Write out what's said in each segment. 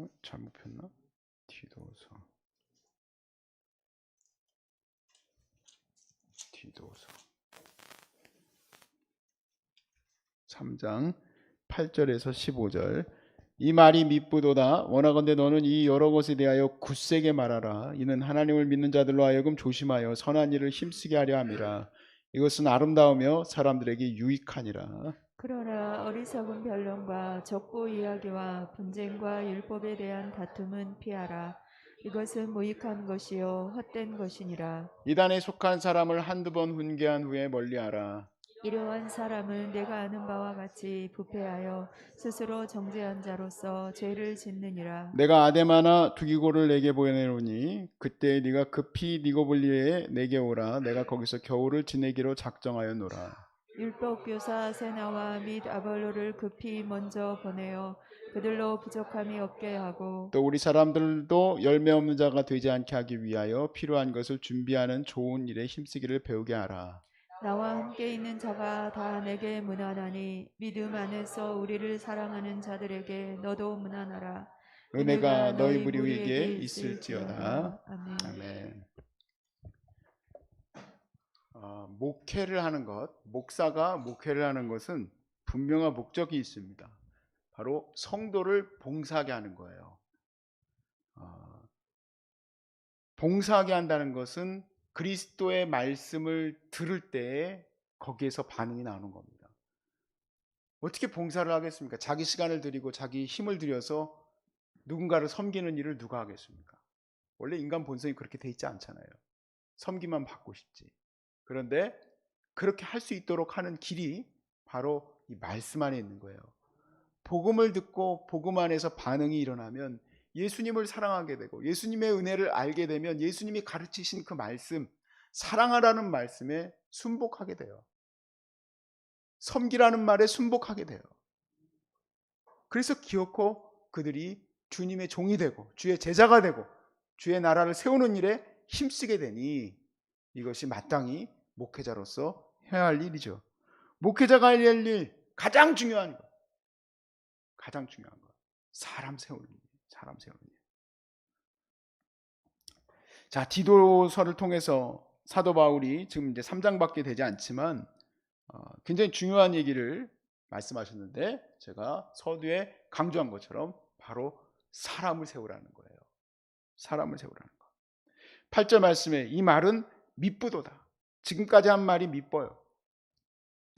어? 잘못 폈나? 디도서. 디도서. 3장 8절에서 15절. 이 말이 미쁘도다. 원하건대 너는 이 여러 것에 대하여 굳세게 말하라. 이는 하나님을 믿는 자들로 하여금 조심하여 선한 일을 힘쓰게 하려 함이라. 이것은 아름다우며 사람들에게 유익하니라 그러나 어리석은 변론과 적고 이야기와 분쟁과 율법에 대한 다툼은 피하라. 이것은 무익한 것이요 헛된 것이니라. 이단에 속한 사람을 한두 번 훈계한 후에 멀리하라 이러한 사람은 내가 아는 바와 같이 부패하여 스스로 정죄한 자로서 죄를 짓느니라. 내가 아데마나 두기고를 내게 보내노니 그때 네가 급히 니고블리에 내게 오라 내가 거기서 겨울을 지내기로 작정하였노라 율법 교사 세나와 및 아볼로를 급히 먼저 보내어 그들로 부족함이 없게 하고 또 우리 사람들도 열매 없는 자가 되지 않게 하기 위하여 필요한 것을 준비하는 좋은 일에 힘쓰기를 배우게 하라 나와 함께 있는 자가 다 내게 무난하니 믿음 안에서 우리를 사랑하는 자들에게 너도 무난하라. 은혜가 너희 무리에게 있을지어다 아멘. 아멘 어, 목회를 하는 것 목사가 목회를 하는 것은 분명한 목적이 있습니다 바로 성도를 봉사하게 하는 거예요 어, 봉사하게 한다는 것은 그리스도의 말씀을 들을 때에 거기에서 반응이 나오는 겁니다. 어떻게 봉사를 하겠습니까? 자기 시간을 들이고 자기 힘을 들여서 누군가를 섬기는 일을 누가 하겠습니까? 원래 인간 본성이 그렇게 돼 있지 않잖아요. 섬기만 받고 싶지. 그런데 그렇게 할 수 있도록 하는 길이 바로 이 말씀 안에 있는 거예요. 복음을 듣고 복음 안에서 반응이 일어나면 예수님을 사랑하게 되고 예수님의 은혜를 알게 되면 예수님이 가르치신 그 말씀, 사랑하라는 말씀에 순복하게 돼요. 섬기라는 말에 순복하게 돼요. 그래서 기어코 그들이 주님의 종이 되고 주의 제자가 되고 주의 나라를 세우는 일에 힘쓰게 되니 이것이 마땅히 목회자로서 해야 할 일이죠. 목회자가 할일 가장 중요한 것. 가장 중요한 것. 사람 세우는 일. 사람 세우는 일. 자, 디도서를 통해서 사도 바울이 지금 이제 3장밖에 되지 않지만 어, 굉장히 중요한 얘기를 말씀하셨는데 제가 서두에 강조한 것처럼 바로 사람을 세우라는 거예요. 사람을 세우라는 거. 8절 말씀에 이 말은 미쁘도다. 지금까지 한 말이 미뻐요.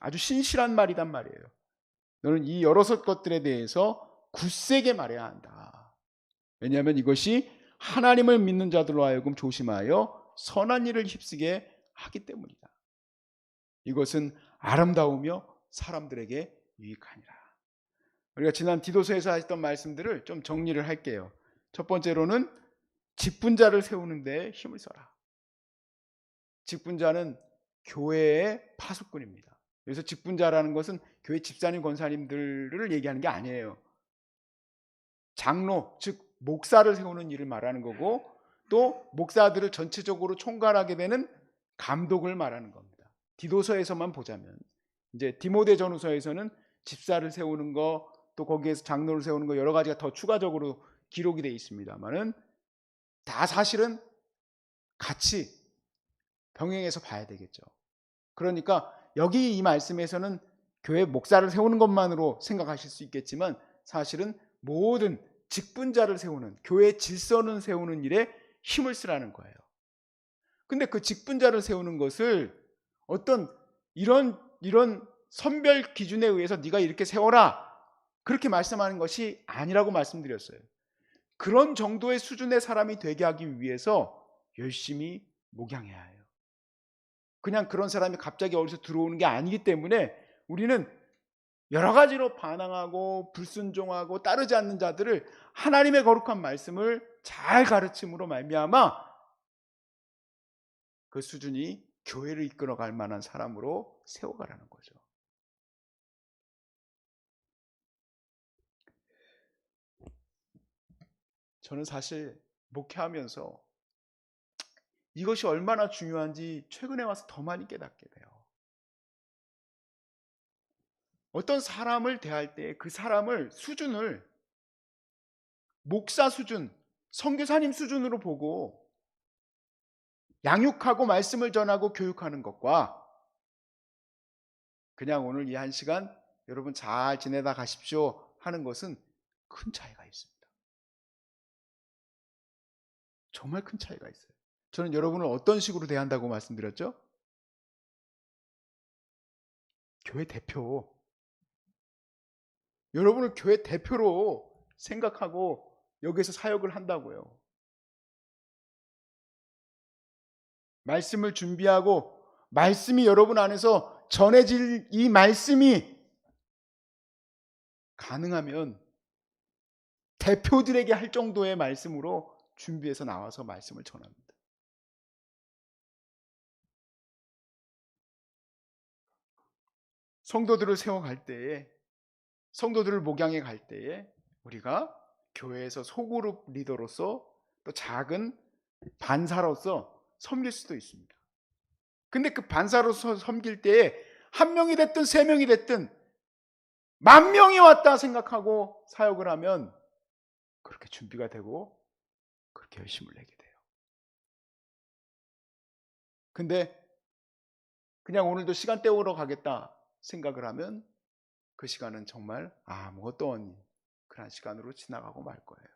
아주 신실한 말이단 말이에요. 너는 이 여러 것들에 대해서 굳세게 말해야 한다. 왜냐하면 이것이 하나님을 믿는 자들로 하여금 조심하여 선한 일을 힘쓰게 하기 때문이다. 이것은 아름다우며 사람들에게 유익하니라. 우리가 지난 디도서에서 하셨던 말씀들을 좀 정리를 할게요. 첫 번째로는 직분자를 세우는데 힘을 써라. 직분자는 교회의 파수꾼입니다. 그래서 직분자라는 것은 교회 집사님, 권사님들을 얘기하는 게 아니에요. 장로, 즉 목사를 세우는 일을 말하는 거고 또 목사들을 전체적으로 총괄하게 되는 감독을 말하는 겁니다. 디도서에서만 보자면 이제 디모데 전후서에서는 집사를 세우는 거 또 거기에서 장로를 세우는 거 여러 가지가 더 추가적으로 기록이 되어 있습니다만은 다 사실은 같이 병행해서 봐야 되겠죠. 그러니까 여기 이 말씀에서는 교회 목사를 세우는 것만으로 생각하실 수 있겠지만 사실은 모든 직분자를 세우는 교회 질서는 세우는 일에 힘을 쓰라는 거예요. 근데 그 직분자를 세우는 것을 어떤 이런 이런 선별 기준에 의해서 네가 이렇게 세워라 그렇게 말씀하는 것이 아니라고 말씀드렸어요. 그런 정도의 수준의 사람이 되게 하기 위해서 열심히 목양해야 해요. 그냥 그런 사람이 갑자기 어디서 들어오는 게 아니기 때문에 우리는 여러 가지로 반항하고 불순종하고 따르지 않는 자들을 하나님의 거룩한 말씀을 잘 가르침으로 말미암아 그 수준이 교회를 이끌어갈 만한 사람으로 세워가라는 거죠. 저는 사실 목회하면서 이것이 얼마나 중요한지 최근에 와서 더 많이 깨닫게 돼요. 어떤 사람을 대할 때 그 사람을 수준을 목사 수준, 선교사님 수준으로 보고 양육하고 말씀을 전하고 교육하는 것과 그냥 오늘 이 한 시간 여러분 잘 지내다 가십시오 하는 것은 큰 차이가 있습니다. 정말 큰 차이가 있어요. 저는 여러분을 어떤 식으로 대한다고 말씀드렸죠? 교회 대표. 여러분을 교회 대표로 생각하고 여기서 사역을 한다고요. 말씀을 준비하고 말씀이 여러분 안에서 전해질 이 말씀이 가능하면 대표들에게 할 정도의 말씀으로 준비해서 나와서 말씀을 전합니다. 성도들을 세워갈 때에 성도들을 목양해 갈 때에 우리가 교회에서 소그룹 리더로서 또 작은 반사로서 섬길 수도 있습니다. 근데 그 반사로서 섬길 때에 한 명이 됐든 세 명이 됐든 만 명이 왔다 생각하고 사역을 하면 그렇게 준비가 되고 그렇게 열심을 내게 돼요. 근데 그냥 오늘도 시간 때우러 가겠다 생각을 하면 그 시간은 정말 아무것도 없는 그런 시간으로 지나가고 말 거예요.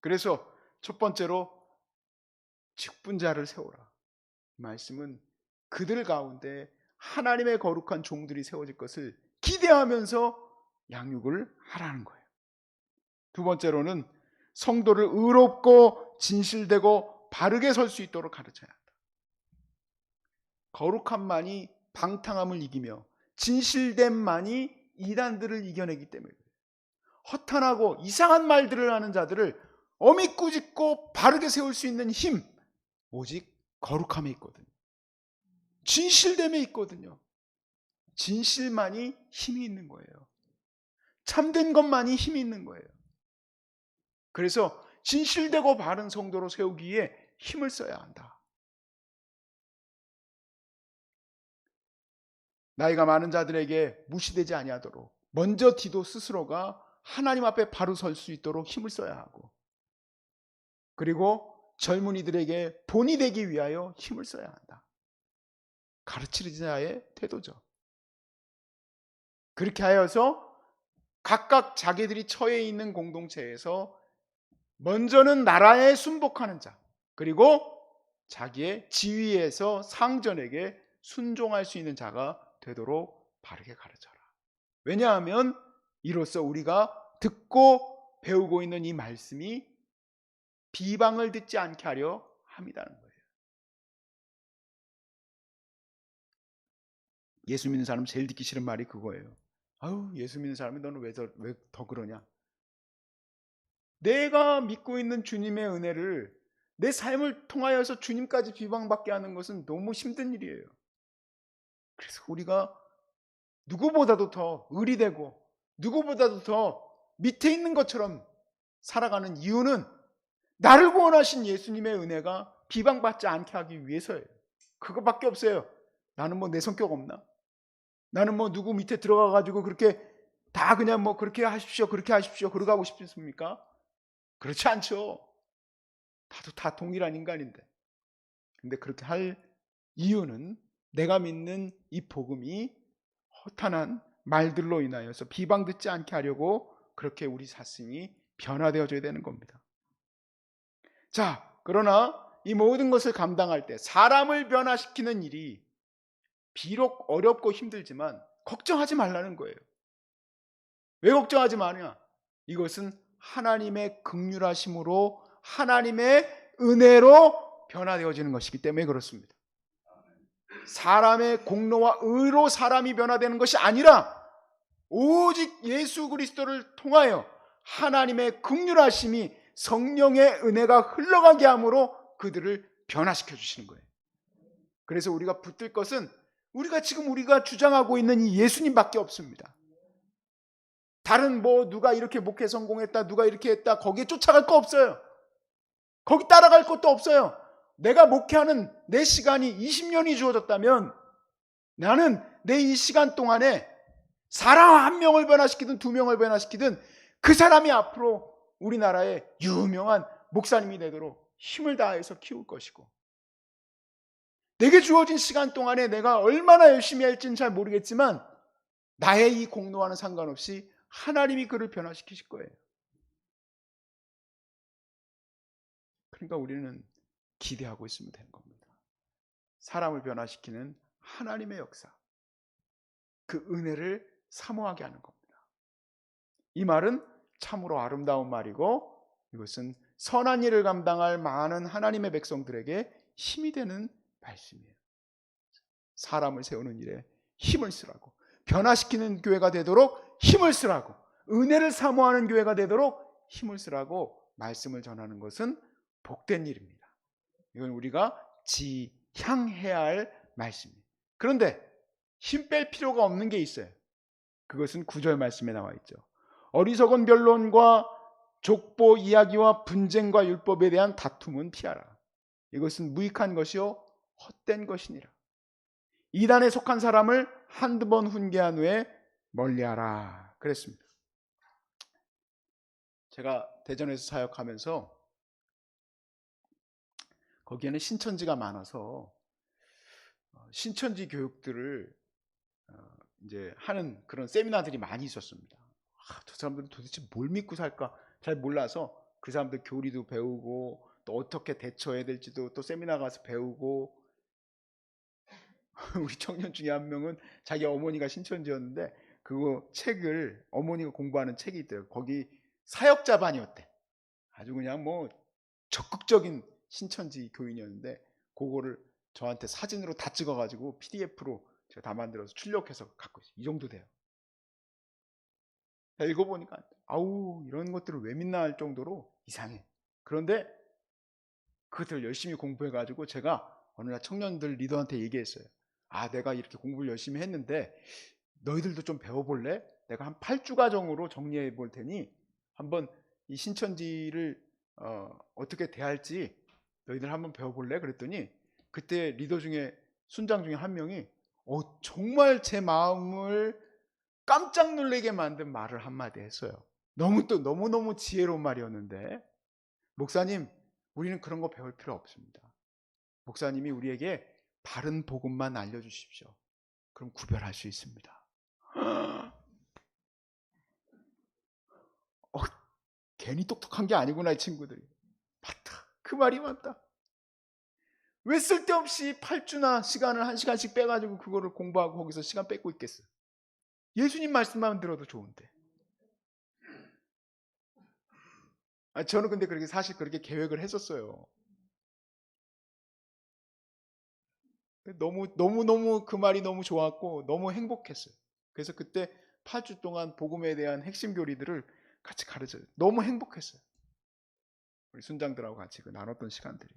그래서 첫 번째로 직분자를 세워라. 이 말씀은 그들 가운데 하나님의 거룩한 종들이 세워질 것을 기대하면서 양육을 하라는 거예요. 두 번째로는 성도를 의롭고 진실되고 바르게 설 수 있도록 가르쳐야 한다. 거룩함만이 방탕함을 이기며 진실됨만이 이단들을 이겨내기 때문에. 허탄하고 이상한 말들을 하는 자들을 어미 꾸짖고 바르게 세울 수 있는 힘 오직 거룩함에 있거든요. 진실됨에 있거든요. 진실만이 힘이 있는 거예요. 참된 것만이 힘이 있는 거예요. 그래서 진실되고 바른 성도로 세우기에 힘을 써야 한다. 나이가 많은 자들에게 무시되지 아니하도록 먼저 디도 스스로가 하나님 앞에 바로 설 수 있도록 힘을 써야 하고 그리고 젊은이들에게 본이 되기 위하여 힘을 써야 한다. 가르치는 자의 태도죠. 그렇게 하여서 각각 자기들이 처해 있는 공동체에서 먼저는 나라에 순복하는 자, 그리고 자기의 지위에서 상전에게 순종할 수 있는 자가 되도록 바르게 가르쳐라. 왜냐하면 이로써 우리가 듣고 배우고 있는 이 말씀이 비방을 듣지 않게 하려 함이라는 거예요. 예수 믿는 사람 제일 듣기 싫은 말이 그거예요. 아유, 예수 믿는 사람이 너는 왜더 그러냐? 내가 믿고 있는 주님의 은혜를 내 삶을 통하여서 주님까지 비방받게 하는 것은 너무 힘든 일이에요. 그래서 우리가 누구보다도 더 의리되고 누구보다도 더 밑에 있는 것처럼 살아가는 이유는 나를 구원하신 예수님의 은혜가 비방받지 않게 하기 위해서예요. 그거밖에 없어요. 나는 뭐 내 성격 없나? 나는 뭐 누구 밑에 들어가 가지고 그렇게 다 그냥 뭐 그렇게 하십시오, 그렇게 하십시오, 그러고 하고 싶습니까? 그렇지 않죠. 다도 다 동일한 인간인데. 근데 그렇게 할 이유는 내가 믿는 이 복음이 허탄한 말들로 인하여서 비방듣지 않게 하려고 그렇게 우리 자신이 변화되어져야 되는 겁니다. 자, 그러나 이 모든 것을 감당할 때 사람을 변화시키는 일이 비록 어렵고 힘들지만 걱정하지 말라는 거예요. 왜 걱정하지 마냐? 이것은 하나님의 극률하심으로 하나님의 은혜로 변화되어지는 것이기 때문에 그렇습니다. 사람의 공로와 의로 사람이 변화되는 것이 아니라 오직 예수 그리스도를 통하여 하나님의 극률하심이 성령의 은혜가 흘러가게 함으로 그들을 변화시켜 주시는 거예요. 그래서 우리가 붙들 것은 우리가 지금 우리가 주장하고 있는 이 예수님밖에 없습니다. 다른 뭐 누가 이렇게 목회 성공했다, 누가 이렇게 했다, 거기에 쫓아갈 거 없어요. 거기 따라갈 것도 없어요. 내가 목회하는 내 시간이 20년이 주어졌다면 나는 내 이 시간 동안에 사람 한 명을 변화시키든 두 명을 변화시키든 그 사람이 앞으로 우리나라의 유명한 목사님이 되도록 힘을 다해서 키울 것이고 내게 주어진 시간 동안에 내가 얼마나 열심히 할지는 잘 모르겠지만 나의 이 공로와는 상관없이 하나님이 그를 변화시키실 거예요. 그러니까 우리는 기대하고 있으면 되는 겁니다. 사람을 변화시키는 하나님의 역사. 그 은혜를 사모하게 하는 겁니다. 이 말은 참으로 아름다운 말이고 이것은 선한 일을 감당할 많은 하나님의 백성들에게 힘이 되는 말씀이에요. 사람을 세우는 일에 힘을 쓰라고 변화시키는 교회가 되도록 힘을 쓰라고 은혜를 사모하는 교회가 되도록 힘을 쓰라고 말씀을 전하는 것은 복된 일입니다. 이건 우리가 지향해야 할 말씀입니다. 그런데 힘 뺄 필요가 없는 게 있어요. 그것은 구절 말씀에 나와 있죠. 어리석은 변론과 족보 이야기와 분쟁과 율법에 대한 다툼은 피하라. 이것은 무익한 것이요 헛된 것이니라. 이단에 속한 사람을 한두 번 훈계한 후에 멀리하라. 그랬습니다. 제가 대전에서 사역하면서 거기에는 신천지가 많아서 어, 신천지 교육들을 어, 이제 하는 그런 세미나들이 많이 있었습니다. 아, 저 사람들은 도대체 뭘 믿고 살까 잘 몰라서 그 사람들 교리도 배우고 또 어떻게 대처해야 될지도 또 세미나 가서 배우고 우리 청년 중에 한 명은 자기 어머니가 신천지였는데 그거 책을 어머니가 공부하는 책이 있대요. 거기 사역자반이었대. 아주 그냥 뭐 적극적인 신천지 교인이었는데 그거를 저한테 사진으로 다 찍어가지고 PDF로 제가 다 만들어서 출력해서 갖고 있어요. 이 정도 돼요. 읽어보니까 아우 이런 것들을 왜 믿나 할 정도로 이상해. 그런데 그것들을 열심히 공부해가지고 제가 어느 날 청년들 리더한테 얘기했어요. 아 내가 이렇게 공부를 열심히 했는데 너희들도 좀 배워볼래? 내가 한 8주 과정으로 정리해 볼 테니 한번 이 신천지를 어, 어떻게 대할지 너희들 한번 배워볼래? 그랬더니 그때 리더 중에 순장 중에 한 명이 어, 정말 제 마음을 깜짝 놀라게 만든 말을 한마디 했어요. 너무 또 너무너무 지혜로운 말이었는데 목사님 우리는 그런 거 배울 필요 없습니다. 목사님이 우리에게 바른 복음만 알려주십시오. 그럼 구별할 수 있습니다. 어, 괜히 똑똑한 게 아니구나 이 친구들이. 맞다. 그 말이 맞다. 왜 쓸데없이 8주나 시간을 1시간씩 빼가지고 그거를 공부하고 거기서 시간 뺏고 있겠어. 예수님 말씀만 들어도 좋은데. 아, 저는 근데 그렇게 사실 그렇게 계획을 했었어요. 너무 너무 너무 그 말이 너무 좋았고 너무 행복했어요. 그래서 그때 8주 동안 복음에 대한 핵심 교리들을 같이 가르쳐요. 너무 행복했어요. 우리 순장들하고 같이 그 나눴던 시간들이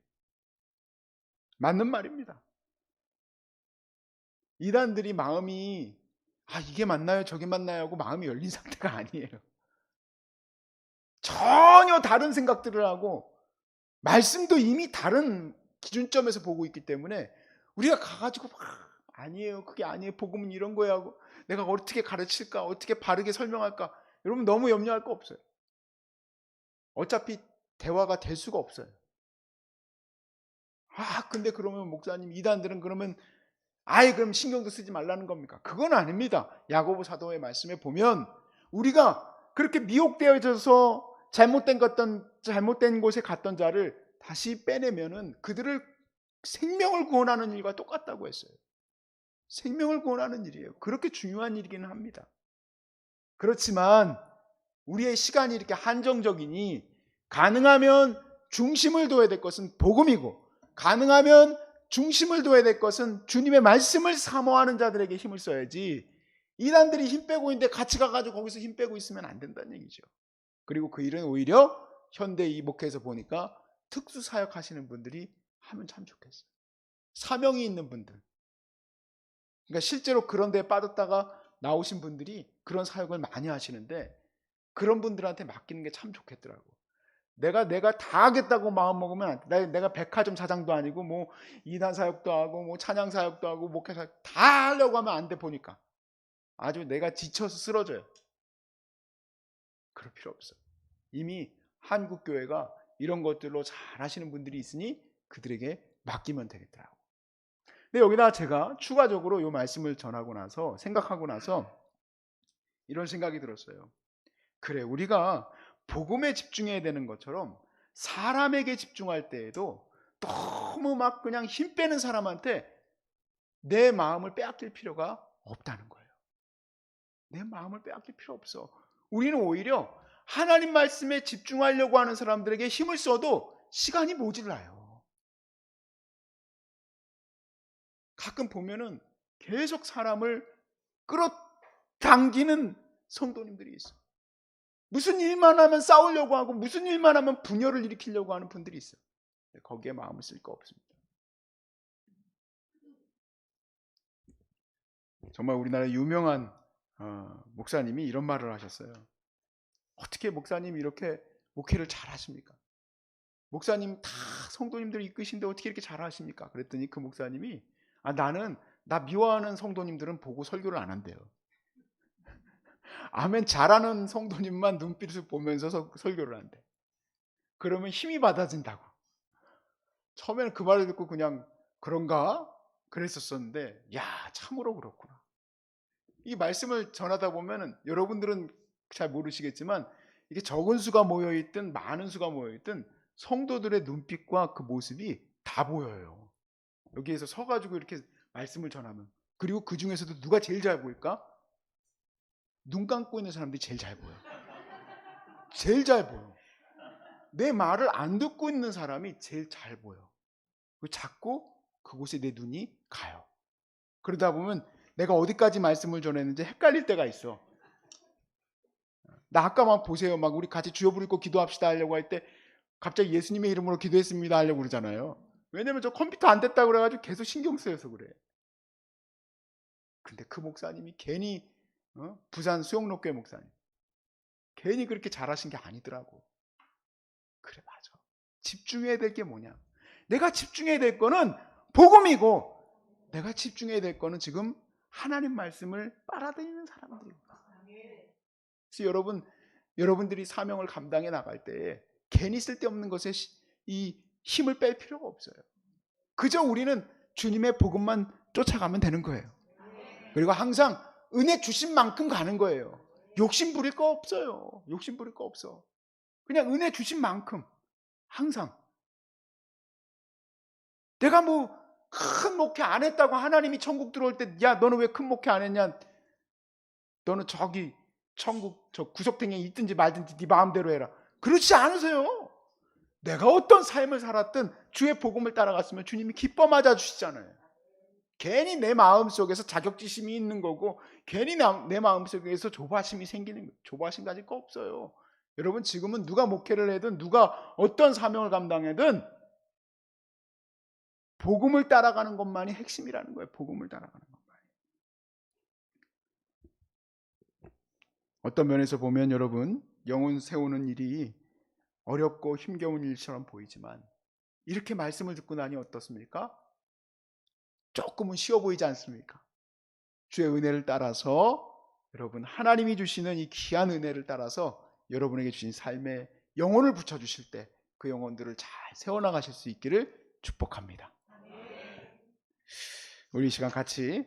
맞는 말입니다. 이단들이 마음이 아 이게 맞나요 저게 맞나요 하고 마음이 열린 상태가 아니에요. 전혀 다른 생각들을 하고 말씀도 이미 다른 기준점에서 보고 있기 때문에 우리가 가가지고 막 아니에요 그게 아니에요 복음은 이런 거야 하고 내가 어떻게 가르칠까 어떻게 바르게 설명할까 여러분 너무 염려할 거 없어요. 어차피 대화가 될 수가 없어요. 아 근데 그러면 목사님 이단들은 그러면 아예 그럼 신경도 쓰지 말라는 겁니까? 그건 아닙니다. 야고보 사도의 말씀에 보면 우리가 그렇게 미혹되어져서 잘못된 것던 잘못된 곳에 갔던 자를 다시 빼내면은 그들을 생명을 구원하는 일과 똑같다고 했어요. 생명을 구원하는 일이에요. 그렇게 중요한 일이기는 합니다. 그렇지만 우리의 시간이 이렇게 한정적이니 가능하면 중심을 둬야 될 것은 복음이고 가능하면 중심을 둬야 될 것은 주님의 말씀을 사모하는 자들에게 힘을 써야지 이단들이 힘 빼고 있는데 같이 가가지고 거기서 힘 빼고 있으면 안 된다는 얘기죠. 그리고 그 일은 오히려 현대 이 목회에서 보니까 특수 사역하시는 분들이 하면 참 좋겠어요. 사명이 있는 분들. 그러니까 실제로 그런 데에 빠졌다가 나오신 분들이 그런 사역을 많이 하시는데 그런 분들한테 맡기는 게 참 좋겠더라고. 내가 내가 다 하겠다고 마음 먹으면. 내가 백화점 사장도 아니고 뭐 이단 사역도 하고 뭐 찬양 사역도 하고 목회 사역 다 하려고 하면 안 돼 보니까 아주 내가 지쳐서 쓰러져요. 그럴 필요 없어. 이미 한국 교회가 이런 것들로 잘 하시는 분들이 있으니 그들에게 맡기면 되겠더라고. 근데 여기다 제가 추가적으로 이 말씀을 전하고 나서 생각하고 나서 이런 생각이 들었어요. 그래, 우리가 복음에 집중해야 되는 것처럼 사람에게 집중할 때에도 너무 막 그냥 힘 빼는 사람한테 내 마음을 빼앗길 필요가 없다는 거예요. 내 마음을 빼앗길 필요 없어. 우리는 오히려 하나님 말씀에 집중하려고 하는 사람들에게 힘을 써도 시간이 모질라요. 가끔 보면은 계속 사람을 끌어당기는 성도님들이 있어. 무슨 일만 하면 싸우려고 하고 무슨 일만 하면 분열을 일으키려고 하는 분들이 있어. 거기에 마음을 쓸 거 없습니다. 정말 우리나라 유명한 어, 목사님이 이런 말을 하셨어요. 어떻게 목사님 이렇게 목회를 잘 하십니까? 목사님 다 성도님들 이끄신데 어떻게 이렇게 잘 하십니까? 그랬더니 그 목사님이 아 나는 나 미워하는 성도님들은 보고 설교를 안 한대요. 아멘 잘하는 성도님만 눈빛을 보면서 서- 설교를 한대. 그러면 힘이 받아진다고. 처음에는 그 말을 듣고 그냥 그런가 그랬었었는데 야 참으로 그렇구나. 이 말씀을 전하다 보면은 여러분들은 잘 모르시겠지만 이게 적은 수가 모여 있든 많은 수가 모여 있든 성도들의 눈빛과 그 모습이 다 보여요. 여기에서 서가지고 이렇게 말씀을 전하면 그리고 그 중에서도 누가 제일 잘 보일까? 눈 감고 있는 사람들이 제일 잘 보여. 제일 잘 보여. 내 말을 안 듣고 있는 사람이 제일 잘 보여. 그리고 자꾸 그곳에 내 눈이 가요. 그러다 보면 내가 어디까지 말씀을 전했는지 헷갈릴 때가 있어. 나 아까만 보세요. 막 우리 같이 주여 부르고 기도합시다 하려고 할 때 갑자기 예수님의 이름으로 기도했습니다 하려고 그러잖아요. 왜냐면 저 컴퓨터 안 됐다고 그래가지고 계속 신경 쓰여서 그래. 근데 그 목사님이 괜히 어? 부산 수영록교회 목사님 괜히 그렇게 잘하신 게 아니더라고. 그래 맞아. 집중해야 될 게 뭐냐? 내가 집중해야 될 거는 복음이고 내가 집중해야 될 거는 지금 하나님 말씀을 빨아들이는 사람들입니다. 그래서 여러분 여러분들이 사명을 감당해 나갈 때 괜히 쓸데없는 것에 시- 이 힘을 뺄 필요가 없어요. 그저 우리는 주님의 복음만 쫓아가면 되는 거예요. 그리고 항상 은혜 주신 만큼 가는 거예요. 욕심 부릴 거 없어요. 욕심 부릴 거 없어. 그냥 은혜 주신 만큼 항상 내가 뭐 큰 목회 안 했다고 하나님이 천국 들어올 때 야 너는 왜 큰 목회 안 했냐? 너는 저기 천국 저 구석탱이에 있든지 말든지 네 마음대로 해라. 그렇지 않으세요. 내가 어떤 삶을 살았든 주의 복음을 따라갔으면 주님이 기뻐 맞아 주시잖아요. 괜히 내 마음 속에서 자격지심이 있는 거고 괜히 나- 내 마음 속에서 조바심이 생기는 거예요. 조바심 가질 거 없어요. 여러분 지금은 누가 목회를 해든 누가 어떤 사명을 감당해든 복음을 따라가는 것만이 핵심이라는 거예요. 복음을 따라가는 것만이. 어떤 면에서 보면 여러분 영혼 세우는 일이 어렵고 힘겨운 일처럼 보이지만 이렇게 말씀을 듣고 나니 어떻습니까? 조금은 쉬워 보이지 않습니까? 주의 은혜를 따라서 여러분 하나님이 주시는 이 귀한 은혜를 따라서 여러분에게 주신 삶에 영혼을 붙여 주실 때 그 영혼들을 잘 세워 나가실 수 있기를 축복합니다. 우리 이 시간 같이